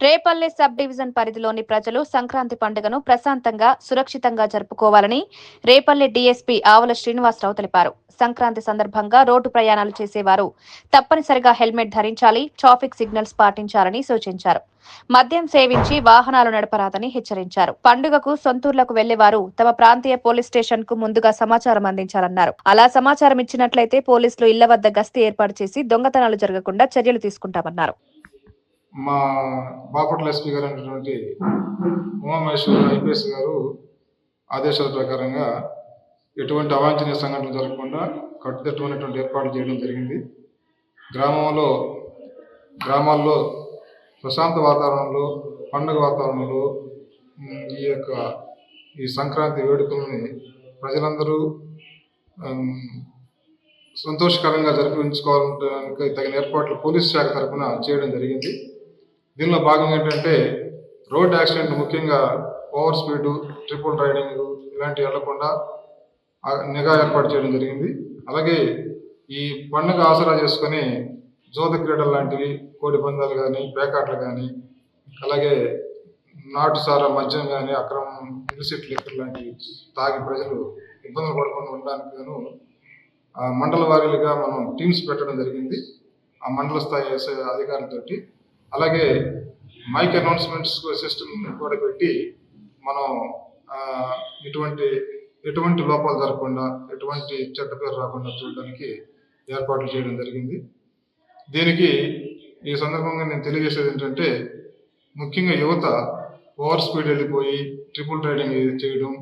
Repalle sub division పరిధిలోని ప్రజలు సంక్రాంతి పండుగను ప్రశాంతంగా సురక్షితంగా జరుపుకోవాలని రేపల్లె డీఎస్పీ ఆవల శ్రీనివాసరావు తెలిపారు. సంక్రాంతి సందర్భంగా రోడ్డు ప్రయాణాలు చేసేవారు. తప్పనిసరిగా హెల్మెట్ ధరించాలి ట్రాఫిక్ సిగ్నల్స్ పాటించాలని సూచించారు. మద్యం సేవించి వాహనాలు నడపరాదని హెచ్చరించారు. పండుగకు సొంతూర్లకు వెళ్ళేవారు తమ ప్రాంతీయ పోలీస్ స్టేషన్కు ముందుగా సమాచారం అందించాలన్నారు. అలా సమాచారం ఇచ్చినట్లయితే పోలీసులు ఇళ్ళ వద్ద గస్తీ ఏర్పాటు చేసి దొంగతనాలు జరగకుండా చర్యలు తీసుకుంటామన్నారు. మా బాపట్ల ఎస్పీ గారు అయినటువంటి ఉమామహేశ్వర ఐపీఎస్ గారు ఆదేశాల ప్రకారంగా ఎటువంటి అవాంఛనీయ సంఘటనలు జరగకుండా కట్టుదిట్టమైనటువంటి ఏర్పాట్లు చేయడం జరిగింది. గ్రామంలో గ్రామాల్లో ప్రశాంత వాతావరణంలో పండుగ వాతావరణంలో ఈ యొక్క ఈ సంక్రాంతి వేడుకల్ని ప్రజలందరూ సంతోషకరంగా జరిపించుకోవాలంటే తగిన ఏర్పాట్లు పోలీస్ శాఖ తరఫున చేయడం జరిగింది. దీనిలో భాగం ఏంటంటే రోడ్ యాక్సిడెంట్ ముఖ్యంగా ఓవర్ స్పీడ్ ట్రిపుల్ రైడింగ్ ఇలాంటివి వెళ్ళకుండా నిఘా ఏర్పాటు చేయడం జరిగింది. అలాగే ఈ పండుగ ఆసరా చేసుకొని జోత క్రీడలు లాంటివి కోడి పందాలు కానీ పేకాట్లు కానీ అలాగే నాటు సారా మద్యం కానీ అక్రమం ఇలిసిట్ లిక్కర్ లాంటివి తాగి ప్రజలు ఇబ్బందులు పడకుండా ఉండడానికి గాను ఆ మండల వారీలుగా మనం టీమ్స్ పెట్టడం జరిగింది. ఆ మండల స్థాయి అధికారులతోటి అలాగే మైక్ అనౌన్స్మెంట్స్ సిస్టమ్ కూడా పెట్టి మనం ఇటువంటి ఎటువంటి లోపాలు జరగకుండా ఎటువంటి చెడ్డ పేరు రాకుండా చూడడానికి ఏర్పాట్లు చేయడం జరిగింది. దీనికి ఈ సందర్భంగా నేను తెలియజేసేది ఏంటంటే ముఖ్యంగా యువత ఓవర్ స్పీడ్ వెళ్ళిపోయి ట్రిపుల్ రైడింగ్ చేయడం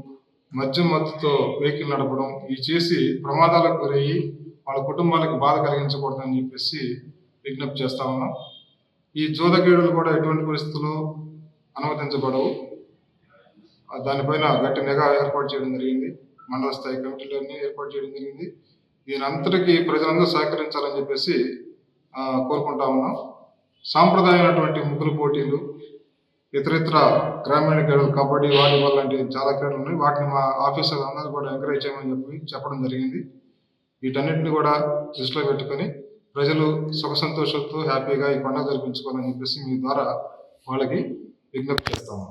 మద్యం మత్తుతో వెహికల్ నడపడం ఇవి చేసి ప్రమాదాలకు గురయ్యి వాళ్ళ కుటుంబాలకు బాధ కలిగించకూడదని చెప్పేసి విజ్ఞప్తి చేస్తా ఉన్నాం. ఈ జోదగేడులు కూడా ఎటువంటి పరిస్థితుల్లో అనుమతించబడవు. దానిపైన గట్టి నిఘా ఏర్పాటు చేయడం జరిగింది. మండల స్థాయి కమిటీలన్నీ ఏర్పాటు చేయడం జరిగింది. దీని అంతటికీ ప్రజలందరూ సహకరించాలని చెప్పేసి కోరుకుంటా ఉన్నాం. సాంప్రదాయమైనటువంటి ముగ్గురు పోటీలు ఇతరితర గ్రామీణ క్రీడలు కబడ్డీ వాలీబాల్ లాంటి చాలా క్రీడలు ఉన్నాయి. వాటిని మా ఆఫీసర్లు అందరూ కూడా ఎంకరేజ్ చేయమని చెప్పి చెప్పడం జరిగింది. వీటన్నిటిని కూడా దృష్టిలో పెట్టుకొని ప్రజలు సుఖ సంతోషాలతో హ్యాపీగా ఈ పండుగ జరిపించుకోవాలని చెప్పేసి మీ ద్వారా వాళ్ళకి విజ్ఞప్తి చేస్తాము.